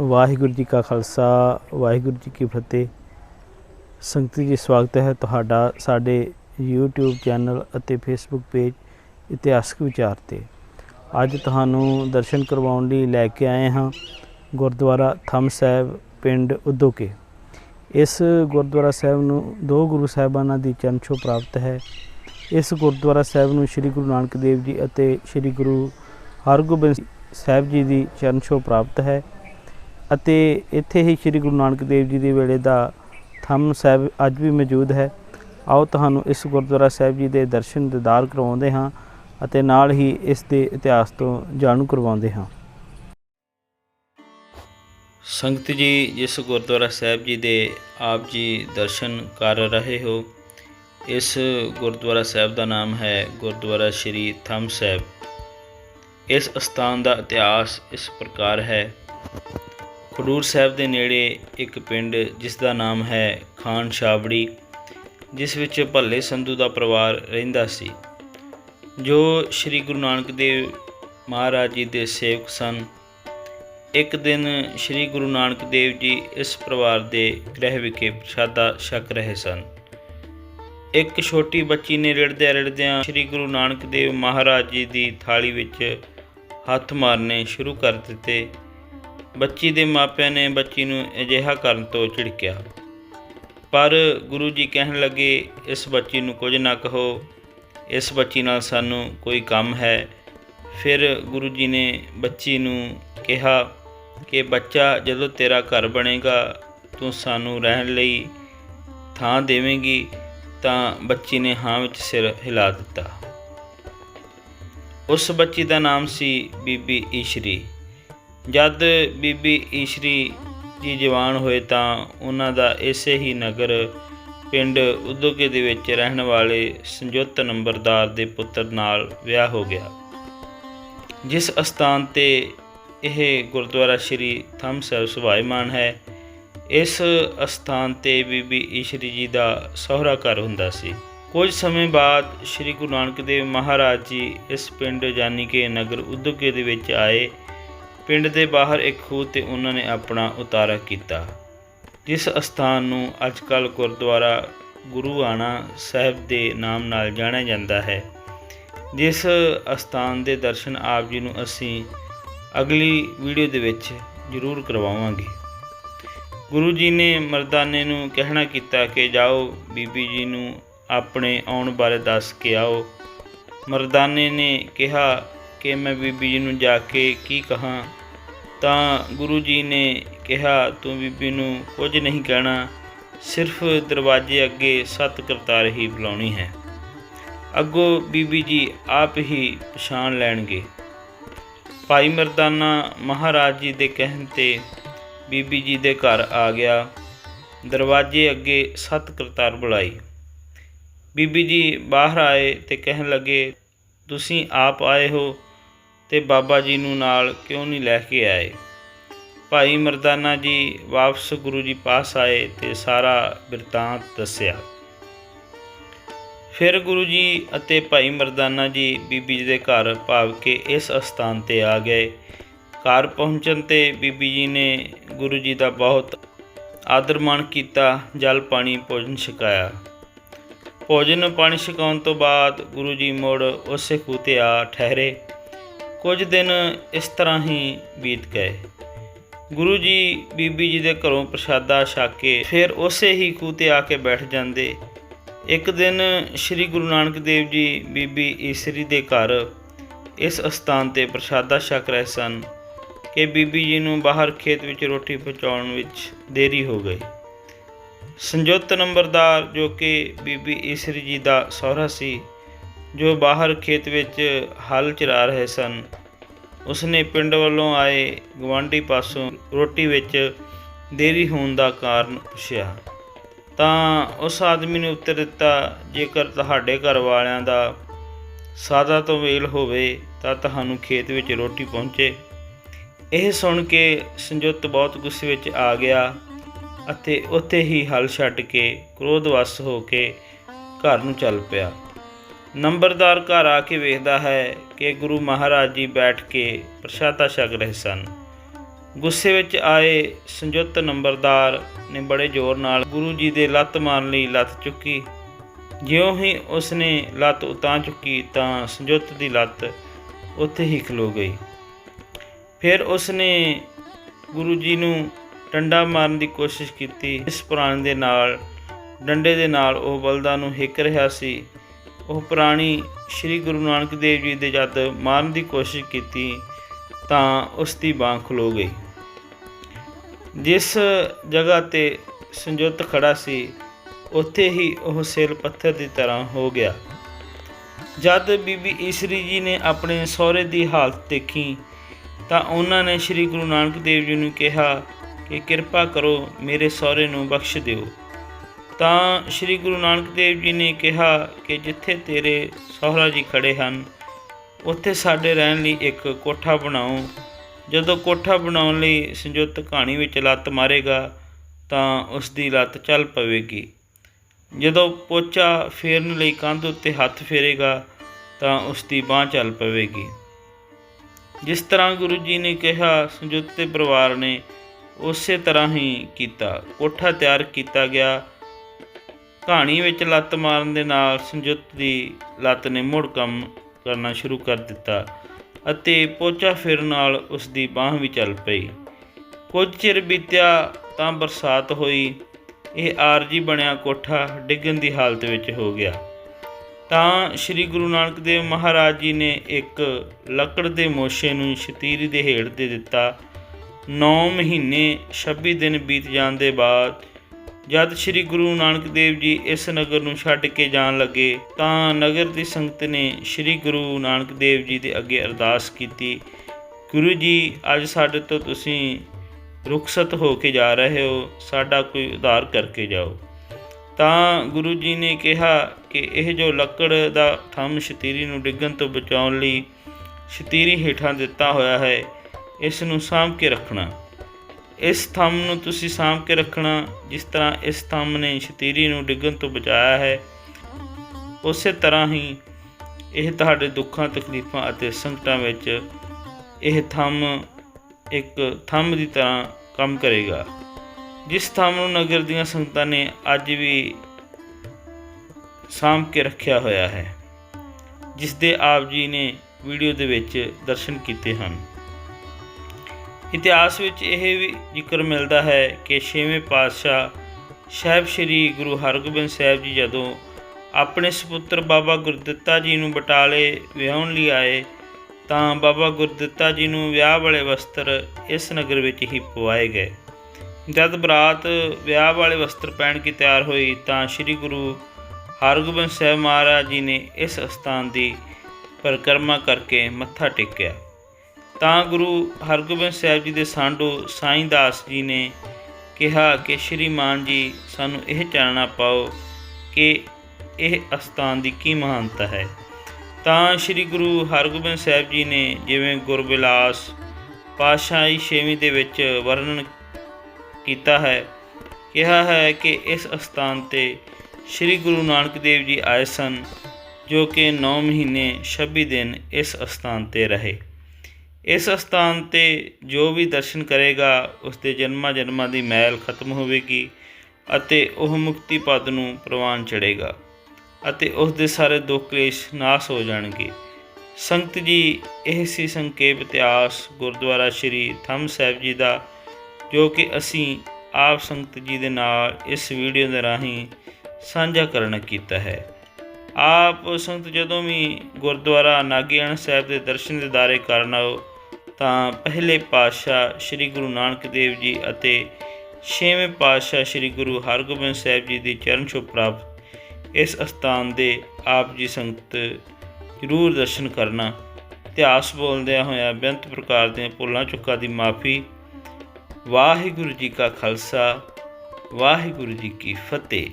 ਵਾਹਿਗੁਰੂ ਜੀ ਕਾ ਖਾਲਸਾ, ਵਾਹਿਗੁਰੂ ਜੀ ਕੀ ਫਤਿਹ। ਸੰਗਤ ਜੀ, ਸਵਾਗਤ ਹੈ ਤੁਹਾਡਾ ਸਾਡੇ YouTube ਚੈਨਲ ਅਤੇ Facebook ਪੇਜ ਇਤਿਹਾਸਕ ਵਿਚਾਰ ਤੇ। ਅੱਜ ਤੁਹਾਨੂੰ ਦਰਸ਼ਨ ਕਰਵਾਉਣ ਲਈ ਲੈ ਕੇ ਆਏ ਹਾਂ ਗੁਰਦੁਆਰਾ ਥੰਮ ਸਾਹਿਬ, ਪਿੰਡ ਉਦੋਕੇ। ਇਸ ਗੁਰਦੁਆਰਾ ਸਾਹਿਬ ਨੂੰ ਦੋ ਗੁਰੂ ਸਾਹਿਬਾਨਾਂ ਦੀ ਚਰਨ ਛੋਹ ਪ੍ਰਾਪਤ ਹੈ। ਇਸ ਗੁਰਦੁਆਰਾ ਸਾਹਿਬ ਨੂੰ ਸ੍ਰੀ ਗੁਰੂ ਨਾਨਕ ਦੇਵ ਜੀ ਅਤੇ ਸ੍ਰੀ ਗੁਰੂ ਹਰਗੋਬਿੰਦ ਸਾਹਿਬ ਜੀ ਦੀ ਚਰਨ ਛੋਹ ਪ੍ਰਾਪਤ ਹੈ। ਅਤੇ ਇੱਥੇ ਹੀ ਸ੍ਰੀ ਗੁਰੂ ਨਾਨਕ ਦੇਵ ਜੀ ਦੇ ਵੇਲੇ ਦਾ ਥੰਮ ਸਾਹਿਬ ਅੱਜ ਵੀ ਮੌਜੂਦ ਹੈ। ਆਓ ਤੁਹਾਨੂੰ ਇਸ ਗੁਰਦੁਆਰਾ ਸਾਹਿਬ ਜੀ ਦੇ ਦਰਸ਼ਨ ਦਿਦਾਰ ਕਰਵਾਉਂਦੇ ਹਾਂ ਅਤੇ ਨਾਲ ਹੀ ਇਸ ਦੇ ਇਤਿਹਾਸ ਤੋਂ ਜਾਣੂ ਕਰਵਾਉਂਦੇ ਹਾਂ। ਸੰਗਤ ਜੀ, ਜਿਸ ਗੁਰਦੁਆਰਾ ਸਾਹਿਬ ਜੀ ਦੇ ਆਪ ਜੀ ਦਰਸ਼ਨ ਕਰ ਰਹੇ ਹੋ, ਇਸ ਗੁਰਦੁਆਰਾ ਸਾਹਿਬ ਦਾ ਨਾਮ ਹੈ ਗੁਰਦੁਆਰਾ ਸ਼੍ਰੀ ਥੰਮ ਸਾਹਿਬ। ਇਸ ਸਥਾਨ ਦਾ ਇਤਿਹਾਸ ਇਸ ਪ੍ਰਕਾਰ ਹੈ। ਖਡੂਰ ਸਾਹਿਬ ਦੇ ਨੇੜੇ ਇੱਕ ਪਿੰਡ ਜਿਸ ਦਾ ਨਾਮ ਹੈ ਖਾਨ ਛਾਵੜੀ ਜਿਸ ਵਿੱਚ ਭੱਲੇ ਸੰਧੂ ਦਾ ਪਰਿਵਾਰ ਰਹਿੰਦਾ ਸੀ, ਜੋ ਸ੍ਰੀ ਗੁਰੂ ਨਾਨਕ ਦੇਵ ਮਹਾਰਾਜ ਜੀ ਦੇ ਸੇਵਕ ਸਨ। ਇੱਕ ਦਿਨ ਸ੍ਰੀ ਗੁਰੂ ਨਾਨਕ ਦੇਵ ਜੀ ਇਸ ਪਰਿਵਾਰ ਦੇ ਗ੍ਰਹਿ ਵਿਖੇ ਪ੍ਰਸ਼ਾਦਾ ਛਕ ਰਹੇ ਸਨ। ਇੱਕ ਛੋਟੀ ਬੱਚੀ ਨੇ ਰਿੜਦਿਆਂ ਰਿੜਦਿਆਂ ਸ੍ਰੀ ਗੁਰੂ ਨਾਨਕ ਦੇਵ ਮਹਾਰਾਜ ਜੀ ਦੀ ਥਾਲੀ ਵਿੱਚ ਹੱਥ ਮਾਰਨੇ ਸ਼ੁਰੂ ਕਰ ਦਿੱਤੇ। ਬੱਚੀ ਦੇ ਮਾਪਿਆਂ ਨੇ ਬੱਚੀ ਨੂੰ ਅਜਿਹਾ ਕਰਨ ਤੋਂ ਝਿੜਕਿਆ। ਪਰ ਗੁਰੂ ਜੀ ਕਹਿਣ ਲੱਗੇ, ਇਸ ਬੱਚੀ ਨੂੰ ਕੁਝ ਨਾ ਕਹੋ। ਇਸ ਬੱਚੀ ਨਾਲ ਸਾਨੂੰ ਕੋਈ ਕੰਮ ਹੈ। ਫਿਰ ਗੁਰੂ ਜੀ ਨੇ ਬੱਚੀ ਨੂੰ ਕਿਹਾ ਕਿ, ਬੱਚਾ, ਜਦੋਂ ਤੇਰਾ ਘਰ ਬਣੇਗਾ, ਤੂੰ ਸਾਨੂੰ ਰਹਿਣ ਲਈ ਥਾਂ ਦੇਵੇਂਗੀ, ਤਾਂ ਬੱਚੀ ਨੇ ਹਾਂ ਵਿੱਚ ਸਿਰ ਹਿਲਾ ਦਿੱਤਾ। ਉਸ ਬੱਚੀ ਦਾ ਨਾਮ ਸੀ ਬੀਬੀ ਈਸ਼ਰੀ। ਜਦ ਬੀਬੀ ਈਸ਼ਰੀ ਜੀ ਜਵਾਨ ਹੋਏ ਤਾਂ ਉਹਨਾਂ ਦਾ ਇਸੇ ਹੀ ਨਗਰ ਪਿੰਡ ਉਦੋਕੇ ਦੇ ਵਿੱਚ ਰਹਿਣ ਵਾਲੇ ਸੰਯੁਕਤ ਨੰਬਰਦਾਰ ਦੇ ਪੁੱਤਰ ਨਾਲ ਵਿਆਹ ਹੋ ਗਿਆ। ਜਿਸ ਅਸਥਾਨ ਤੇ ਇਹ ਗੁਰਦੁਆਰਾ ਸ਼੍ਰੀ ਥੰਮ ਸਾਹਿਬ ਸੁਭਾਇਮਾਨ ਹੈ, ਇਸ ਅਸਥਾਨ ਤੇ ਬੀਬੀ ਈਸ਼ਰੀ ਜੀ ਦਾ ਸਹੁਰਾ ਘਰ ਹੁੰਦਾ ਸੀ। ਕੁਝ ਸਮੇਂ ਬਾਅਦ ਸ੍ਰੀ ਗੁਰੂ ਨਾਨਕ ਦੇਵ ਮਹਾਰਾਜ ਜੀ ਇਸ ਪਿੰਡ ਜਾਨੀ ਕਿ ਨਗਰ ਉਦੋਕੇ ਦੇ ਵਿੱਚ ਆਏ ਪਿੰਡ ਦੇ ਬਾਹਰ ਇੱਕ ਖੂਹ ਤੇ ਉਹਨਾਂ ਨੇ ਆਪਣਾ ਉਤਾਰਾ ਕੀਤਾ। ਜਿਸ ਅਸਥਾਨ ਨੂੰ ਅੱਜਕੱਲ ਗੁਰਦੁਆਰਾ ਗੁਰੂ ਆਣਾ ਸਾਹਿਬ ਦੇ ਨਾਮ ਨਾਲ ਜਾਣਿਆ ਜਾਂਦਾ ਹੈ। ਜਿਸ ਅਸਥਾਨ ਦੇ ਦਰਸ਼ਨ ਆਪ ਜੀ ਨੂੰ ਅਸੀਂ ਅਗਲੀ ਵੀਡੀਓ ਦੇ ਵਿੱਚ ਜ਼ਰੂਰ ਕਰਵਾਵਾਂਗੇ। ਗੁਰੂ ਜੀ ਨੇ ਮਰਦਾਨੇ ਨੂੰ ਕਹਿਣਾ ਕੀਤਾ ਕਿ ਜਾਓ, ਬੀਬੀ ਜੀ ਨੂੰ ਆਪਣੇ ਆਉਣ ਬਾਰੇ ਦੱਸ ਕੇ ਆਓ। ਮਰਦਾਨੇ ਨੇ ਕਿਹਾ ਕਿ ਮੈਂ ਬੀਬੀ ਜੀ ਨੂੰ ਜਾ ਕੇ ਕੀ ਕਹਾਂ? ਤਾਂ ਗੁਰੂ ਜੀ ਨੇ ਕਿਹਾ, ਤੂੰ ਬੀਬੀ ਨੂੰ ਕੁਝ ਨਹੀਂ ਕਹਿਣਾ, ਸਿਰਫ ਦਰਵਾਜ਼ੇ ਅੱਗੇ ਸੱਤ ਕਰਤਾਰ ਹੀ ਬੁਲਾਉਣੀ ਹੈ। ਅੱਗੋਂ ਬੀਬੀ ਜੀ ਆਪ ਹੀ ਪਛਾਣ ਲੈਣਗੇ। ਭਾਈ ਮਰਦਾਨਾ ਮਹਾਰਾਜ ਜੀ ਦੇ ਕਹਿਣ ਤੇ ਬੀਬੀ ਜੀ ਦੇ ਘਰ ਆ ਗਿਆ। ਦਰਵਾਜ਼ੇ ਅੱਗੇ ਸੱਤ ਕਰਤਾਰ ਬੁਲਾਈ। ਬੀਬੀ ਜੀ ਬਾਹਰ ਆਏ ਤੇ ਕਹਿਣ ਲੱਗੇ, ਤੁਸੀਂ ਆਪ ਆਏ ਹੋ ਤੇ ਬਾਬਾ ਜੀ ਨੂੰ ਨਾਲ ਕਿਉਂ ਨਹੀਂ ਲੈ ਕੇ ਆਏ? ਭਾਈ ਮਰਦਾਨਾ ਜੀ ਵਾਪਸ ਗੁਰੂ ਜੀ ਪਾਸ ਆਏ ਤੇ ਸਾਰਾ ਬਿਰਤਾਂਤ ਦੱਸਿਆ। ਫਿਰ ਗੁਰੂ ਜੀ ਅਤੇ ਭਾਈ ਮਰਦਾਨਾ ਜੀ ਬੀਬੀ ਜੀ ਦੇ ਘਰ ਭਾਵ ਕੇ ਇਸ ਅਸਥਾਨ ਤੇ ਆ ਗਏ। ਘਰ ਪਹੁੰਚਣ ਤੇ ਬੀਬੀ ਜੀ ਨੇ ਗੁਰੂ ਜੀ ਦਾ ਬਹੁਤ ਆਦਰ ਮਾਣ ਕੀਤਾ, ਜਲ ਪਾਣੀ ਭੋਜਨ ਛਕਾਇਆ। ਭੋਜਨ ਪਾਣੀ ਛਕਾਉਣ ਤੋਂ ਬਾਅਦ ਗੁਰੂ ਜੀ ਮੁੜ ਉਸੇ ਖੂਤੇ ਆ ਠਹਿਰੇ। ਕੁਝ ਦਿਨ ਇਸ ਤਰ੍ਹਾਂ ਹੀ ਬੀਤ ਗਏ। ਗੁਰੂ ਜੀ ਬੀਬੀ ਜੀ ਦੇ ਘਰੋਂ ਪ੍ਰਸ਼ਾਦਾ ਛਕ ਕੇ ਫਿਰ ਉਸੇ ਹੀ ਖੂਹ ਤੇ ਆ ਕੇ ਬੈਠ ਜਾਂਦੇ। ਇੱਕ ਦਿਨ ਸ੍ਰੀ ਗੁਰੂ ਨਾਨਕ ਦੇਵ ਜੀ ਬੀਬੀ ਈਸਰੀ ਦੇ ਘਰ ਇਸ ਅਸਥਾਨ ਤੇ ਪ੍ਰਸ਼ਾਦਾ ਛਕ ਰਹੇ ਸਨ ਕਿ ਬੀਬੀ ਜੀ ਨੂੰ ਬਾਹਰ ਖੇਤ ਵਿੱਚ ਰੋਟੀ ਪਹੁੰਚਾਉਣ ਵਿੱਚ ਦੇਰੀ ਹੋ ਗਈ। ਸੰਯੁਕਤ ਨੰਬਰਦਾਰ ਜੋ ਕਿ ਬੀਬੀ ਈਸਰੀ ਜੀ ਦਾ ਸਹੁਰਾ ਸੀ ਜੋ ਬਾਹਰ ਖੇਤ ਵਿੱਚ ਹਲ ਚਰਾ ਰਹੇ ਸਨ। ਉਸਨੇ ਪਿੰਡ ਵੱਲੋਂ ਆਏ ਗਵਾਂਢੀ ਪਾਸੋਂ ਰੋਟੀ ਵਿੱਚ ਦੇਰੀ ਹੋਣ ਦਾ ਕਾਰਨ ਪੁੱਛਿਆ। ਤਾਂ ਉਸ ਆਦਮੀ ਨੇ ਉੱਤਰ ਦਿੱਤਾ, ਜੇਕਰ ਤੁਹਾਡੇ ਘਰ ਵਾਲਿਆਂ ਦਾ ਸਾਦਾ ਤੋਂ ਵੇਲ ਹੋਵੇ, ਤਾਂ ਤੁਹਾਨੂੰ ਖੇਤ ਵਿੱਚ ਰੋਟੀ ਪਹੁੰਚੇ। ਇਹ ਸੁਣ ਕੇ ਸੰਯੁਕਤ ਬਹੁਤ ਗੁੱਸੇ ਵਿੱਚ ਆ ਗਿਆ ਅਤੇ ਉੱਥੇ ਹੀ ਹਲ ਛੱਡ ਕੇ ਕ੍ਰੋਧਵਸ ਹੋ ਕੇ ਘਰ ਨੂੰ ਚੱਲ ਪਿਆ। ਨੰਬਰਦਾਰ ਘਰ ਆ ਕੇ ਵੇਖਦਾ ਹੈ ਕਿ ਗੁਰੂ ਮਹਾਰਾਜ ਜੀ ਬੈਠ ਕੇ ਪ੍ਰਸ਼ਾਦਾ ਛਕ ਰਹੇ ਸਨ। ਗੁੱਸੇ ਵਿੱਚ ਆਏ ਸੰਯੁਕਤ ਨੰਬਰਦਾਰ ਨੇ ਬੜੇ ਜ਼ੋਰ ਨਾਲ ਗੁਰੂ ਜੀ ਦੇ ਲੱਤ ਮਾਰਨ ਲਈ ਲੱਤ ਚੁੱਕੀ। ਜਿਉਂ ਹੀ ਉਸਨੇ ਲੱਤ ਉਤਾਂ ਚੁੱਕੀ ਤਾਂ ਸੰਯੁਕਤ ਦੀ ਲੱਤ ਉੱਥੇ ਹੀ ਖਲੋ ਗਈ। ਫਿਰ ਉਸਨੇ ਗੁਰੂ ਜੀ ਨੂੰ ਡੰਡਾ ਮਾਰਨ ਦੀ ਕੋਸ਼ਿਸ਼ ਕੀਤੀ। ਇਸ ਪ੍ਰਾਣੀ ਦੇ ਨਾਲ, ਡੰਡੇ ਦੇ ਨਾਲ ਉਹ ਬਲਦਾਂ ਨੂੰ ਹਿੱਕ ਰਿਹਾ ਸੀ। ਉਹ ਪ੍ਰਾਣੀ ਸ੍ਰੀ ਗੁਰੂ ਨਾਨਕ ਦੇਵ ਜੀ ਦੇ ਜਦ ਮਾਰਨ ਦੀ ਕੋਸ਼ਿਸ਼ ਕੀਤੀ, ਤਾਂ ਉਸ ਦੀ ਬਾਂਹ ਖਲੋ ਗਈ। ਜਿਸ ਜਗ੍ਹਾ ਤੇ ਸੰਯੁਕਤ ਖੜਾ ਸੀ, ਉੱਥੇ ਹੀ ਉਹ ਸੇਲ ਪੱਥਰ ਦੀ ਤਰ੍ਹਾਂ ਹੋ ਗਿਆ। ਜਦ ਬੀਬੀ ਈਸਰੀ ਜੀ ਨੇ ਆਪਣੇ ਸਹੁਰੇ ਦੀ ਹਾਲਤ ਦੇਖੀ, ਤਾਂ ਉਹਨਾਂ ਨੇ ਸ੍ਰੀ ਗੁਰੂ ਨਾਨਕ ਦੇਵ ਜੀ ਨੂੰ ਕਿਹਾ ਕਿ ਕਿਰਪਾ ਕਰੋ ਮੇਰੇ ਸਹੁਰੇ ਨੂੰ ਬਖਸ਼ ਦਿਓ। ਤਾਂ ਸ੍ਰੀ ਗੁਰੂ ਨਾਨਕ ਦੇਵ ਜੀ ਨੇ ਕਿਹਾ ਕਿ ਜਿੱਥੇ ਤੇਰੇ ਸਹੁਰਾ ਜੀ ਖੜੇ ਹਨ, ਉੱਥੇ ਸਾਡੇ ਰਹਿਣ ਲਈ ਇੱਕ ਕੋਠਾ ਬਣਾਓ। ਜਦੋਂ ਕੋਠਾ ਬਣਾਉਣ ਲਈ ਸੰਯੁਕਤ ਕਹਾਣੀ ਵਿੱਚ ਲੱਤ ਮਾਰੇਗਾ, ਤਾਂ ਉਸ ਦੀ ਲੱਤ ਚੱਲ ਪਵੇਗੀ। ਜਦੋਂ ਪੋਚਾ ਫੇਰਨ ਲਈ ਕੰਧ ਉੱਤੇ ਹੱਥ ਫੇਰੇਗਾ, ਤਾਂ ਉਸ ਦੀ ਬਾਹ ਚੱਲ ਪਵੇਗੀ। ਜਿਸ ਤਰ੍ਹਾਂ ਗੁਰੂ ਜੀ ਨੇ ਕਿਹਾ, ਸੰਯੁਕਤ ਦੇ ਪਰਿਵਾਰ ਨੇ ਉਸੇ ਤਰ੍ਹਾਂ ਹੀ ਕੀਤਾ। ਕੋਠਾ ਤਿਆਰ ਕੀਤਾ ਗਿਆ ਕਹਾਣੀ ਵਿੱਚ ਲੱਤ ਮਾਰਨ ਦੇ ਨਾਲ ਸੰਯੁਕਤ ਦੀ ਲੱਤ ਨੇ ਮੁੜ ਕੰਮ ਕਰਨਾ ਸ਼ੁਰੂ ਕਰ ਦਿੱਤਾ ਅਤੇ ਪੋਚਾ ਫਿਰ ਨਾਲ ਉਸ ਦੀ ਬਾਹ ਵੀ ਚੱਲ ਪਈ। ਕੁਝ ਚਿਰ ਬੀਤਿਆ ਤਾਂ ਬਰਸਾਤ ਹੋਈ। ਇਹ ਆਰਜੀ ਬਣਿਆ ਕੋਠਾ ਡਿੱਗਣ ਦੀ ਹਾਲਤ ਵਿੱਚ ਹੋ ਗਿਆ। ਤਾਂ ਸ੍ਰੀ ਗੁਰੂ ਨਾਨਕ ਦੇਵ ਮਹਾਰਾਜ ਜੀ ਨੇ ਇੱਕ ਲੱਕੜ ਦੇ ਮੋਸ਼ੇ ਨੂੰ ਸ਼ਤੀਰੀ ਦੇ ਹੇਠ ਦੇ ਦਿੱਤਾ। 9 ਮਹੀਨੇ 26 ਦਿਨ ਬੀਤ ਜਾਣ ਦੇ ਬਾਅਦ ਜਦ ਸ੍ਰੀ ਗੁਰੂ ਨਾਨਕ ਦੇਵ ਜੀ ਇਸ ਨਗਰ ਨੂੰ ਛੱਡ ਕੇ ਜਾਣ ਲੱਗੇ ਤਾਂ ਨਗਰ ਦੀ ਸੰਗਤ ਨੇ ਸ੍ਰੀ ਗੁਰੂ ਨਾਨਕ ਦੇਵ ਜੀ ਦੇ ਅੱਗੇ ਅਰਦਾਸ ਕੀਤੀ, ਗੁਰੂ ਜੀ, ਅੱਜ ਸਾਡੇ ਤੋਂ ਤੁਸੀਂ ਰੁਖਸਤ ਹੋ ਕੇ ਜਾ ਰਹੇ ਹੋ, ਸਾਡਾ ਕੋਈ ਉਧਾਰ ਕਰਕੇ ਜਾਓ। ਤਾਂ ਗੁਰੂ ਜੀ ਨੇ ਕਿਹਾ ਕਿ ਇਹ ਜੋ ਲੱਕੜ ਦਾ ਥੰਮ ਸ਼ਤੀਰੀ ਨੂੰ ਡਿੱਗਣ ਤੋਂ ਬਚਾਉਣ ਲਈ ਸ਼ਤੀਰੀ ਹੇਠਾਂ ਦਿੱਤਾ ਹੋਇਆ ਹੈ, ਇਸ ਨੂੰ ਸਾਂਭ ਕੇ ਰੱਖਣਾ। ਇਸ ਥੰਮ ਨੂੰ ਤੁਸੀਂ ਸਾਂਭ ਕੇ ਰੱਖਣਾ, ਜਿਸ ਤਰ੍ਹਾਂ ਇਸ ਥੰਮ ਨੇ ਸ਼ਤੀਰੀ ਨੂੰ ਡਿੱਗਣ ਤੋਂ ਬਚਾਇਆ ਹੈ, ਉਸੇ ਤਰ੍ਹਾਂ ਹੀ ਇਹ ਤੁਹਾਡੇ ਦੁੱਖਾਂ, ਤਕਲੀਫਾਂ ਅਤੇ ਸੰਕਟਾਂ ਵਿੱਚ ਇਹ ਥੰਮ ਇੱਕ ਥੰਮ ਦੀ ਤਰ੍ਹਾਂ ਕੰਮ ਕਰੇਗਾ। ਜਿਸ ਥੰਮ ਨੂੰ ਨਗਰ ਦੀਆਂ ਸੰਗਤਾਂ ਨੇ ਅੱਜ ਵੀ ਸਾਂਭ ਕੇ ਰੱਖਿਆ ਹੋਇਆ ਹੈ, ਜਿਸ ਦੇ ਆਪ ਜੀ ਨੇ ਵੀਡੀਓ ਦੇ ਵਿੱਚ ਦਰਸ਼ਨ ਕੀਤੇ ਹਨ। ਇਤਿਹਾਸ ਵਿੱਚ ਇਹ ਵੀ ਜ਼ਿਕਰ ਮਿਲਦਾ ਹੈ ਕਿ ਛੇਵੇਂ ਪਾਤਸ਼ਾਹ ਸਾਹਿਬ ਸ੍ਰੀ ਗੁਰੂ ਹਰਗੋਬਿੰਦ ਸਾਹਿਬ ਜੀ ਜਦੋਂ ਆਪਣੇ ਸੁਪੁੱਤਰ ਬਾਬਾ ਗੁਰਦਿੱਤਾ ਜੀ ਨੂੰ ਬਟਾਲੇ ਵਿਆਹਣ ਲਈ ਆਏ, ਤਾਂ ਬਾਬਾ ਗੁਰਦਿੱਤਾ ਜੀ ਨੂੰ ਵਿਆਹ ਵਾਲੇ ਵਸਤਰ ਇਸ ਨਗਰ ਵਿੱਚ ਹੀ ਪਵਾਏ ਗਏ। ਜਦ ਬਰਾਤ ਵਿਆਹ ਵਾਲੇ ਵਸਤਰ ਪਹਿਨ ਕੇ ਤਿਆਰ ਹੋਈ, ਤਾਂ ਸ੍ਰੀ ਗੁਰੂ ਹਰਗੋਬਿੰਦ ਸਾਹਿਬ ਮਹਾਰਾਜ ਜੀ ਨੇ ਇਸ ਸਥਾਨ ਦੀ ਪਰਿਕਰਮਾ ਕਰਕੇ ਮੱਥਾ ਟੇਕਿਆ। ਤਾਂ ਗੁਰੂ ਹਰਗੋਬਿੰਦ ਸਾਹਿਬ ਜੀ ਦੇ ਸਾਂਢੂ ਸਾਈਂ ਦਾਸ ਜੀ ਨੇ ਕਿਹਾ ਕਿ ਸ਼੍ਰੀ ਮਾਨ ਜੀ, ਸਾਨੂੰ ਇਹ ਚਾਨਣਾ ਪਾਓ ਕਿ ਇਹ ਅਸਥਾਨ ਦੀ ਕੀ ਮਹਾਨਤਾ ਹੈ। ਤਾਂ ਸ੍ਰੀ ਗੁਰੂ ਹਰਗੋਬਿੰਦ ਸਾਹਿਬ ਜੀ ਨੇ ਜਿਵੇਂ ਗੁਰਬਿਲਾਸ ਪਾਤਸ਼ਾਹੀ ਛੇਵੀਂ ਦੇ ਵਿੱਚ ਵਰਣਨ ਕੀਤਾ ਹੈ, ਕਿਹਾ ਹੈ ਕਿ ਇਸ ਅਸਥਾਨ ਤੇ ਸ੍ਰੀ ਗੁਰੂ ਨਾਨਕ ਦੇਵ ਜੀ ਆਏ ਸਨ, ਜੋ ਕਿ 9 ਮਹੀਨੇ 26 ਦਿਨ ਇਸ ਅਸਥਾਨ ਤੇ ਰਹੇ। ਇਸ ਅਸਥਾਨ ਤੇ ਜੋ ਵੀ ਦਰਸ਼ਨ ਕਰੇਗਾ ਉਸ ਦੇ ਜਨਮਾਂ ਜਨਮਾਂ ਦੀ ਮੈਲ ਖਤਮ ਹੋਵੇਗੀ ਅਤੇ ਉਹ ਮੁਕਤੀ ਪਦ ਨੂੰ ਪ੍ਰਵਾਨ ਚੜੇਗਾ ਅਤੇ ਉਸ ਦੇ ਸਾਰੇ ਦੁੱਖ ਕਲੇਸ਼ ਨਾਸ ਹੋ ਜਾਣਗੇ। ਸੰਗਤ ਜੀ, ਇਹ ਸੀ ਸੰਖੇਪ ਇਤਿਹਾਸ ਗੁਰਦੁਆਰਾ ਸ੍ਰੀ ਥੰਮ ਸਾਹਿਬ ਜੀ ਦਾ, ਜੋ ਕਿ ਅਸੀਂ ਆਪ ਸੰਗਤ ਜੀ ਦੇ ਨਾਲ ਇਸ ਵੀਡੀਓ ਦੇ ਰਾਹੀਂ ਸਾਂਝਾ ਕਰਨ ਕੀਤਾ ਹੈ। ਆਪ ਸੰਗਤ ਜਦੋਂ ਵੀ ਗੁਰਦੁਆਰਾ ਨਾਗਿਆਣ ਸਾਹਿਬ ਦੇ ਦਰਸ਼ਨ ਦਿਦਾਰੇ ਕਰਨ ਆਓ ਤਾਂ ਪਹਿਲੇ ਪਾਤਸ਼ਾਹ ਸ੍ਰੀ ਗੁਰੂ ਨਾਨਕ ਦੇਵ ਜੀ ਅਤੇ ਛੇਵੇਂ ਪਾਤਸ਼ਾਹ ਸ੍ਰੀ ਗੁਰੂ ਹਰਗੋਬਿੰਦ ਸਾਹਿਬ ਜੀ ਦੀ ਚਰਨ ਛੋਹ ਪ੍ਰਾਪਤ ਇਸ ਅਸਥਾਨ ਦੇ ਆਪ ਜੀ ਸੰਗਤ ਜ਼ਰੂਰ ਦਰਸ਼ਨ ਕਰਨਾ। ਇਤਿਹਾਸ ਬੋਲਦਿਆਂ ਹੋਇਆਂ ਬੇਅੰਤ ਪ੍ਰਕਾਰ ਦੀਆਂ ਭੁੱਲਾਂ ਚੁੱਕਾਂ ਦੀ ਮਾਫੀ। ਵਾਹਿਗੁਰੂ ਜੀ ਕਾ ਖਾਲਸਾ, ਵਾਹਿਗੁਰੂ ਜੀ ਕੀ ਫਤਿਹ।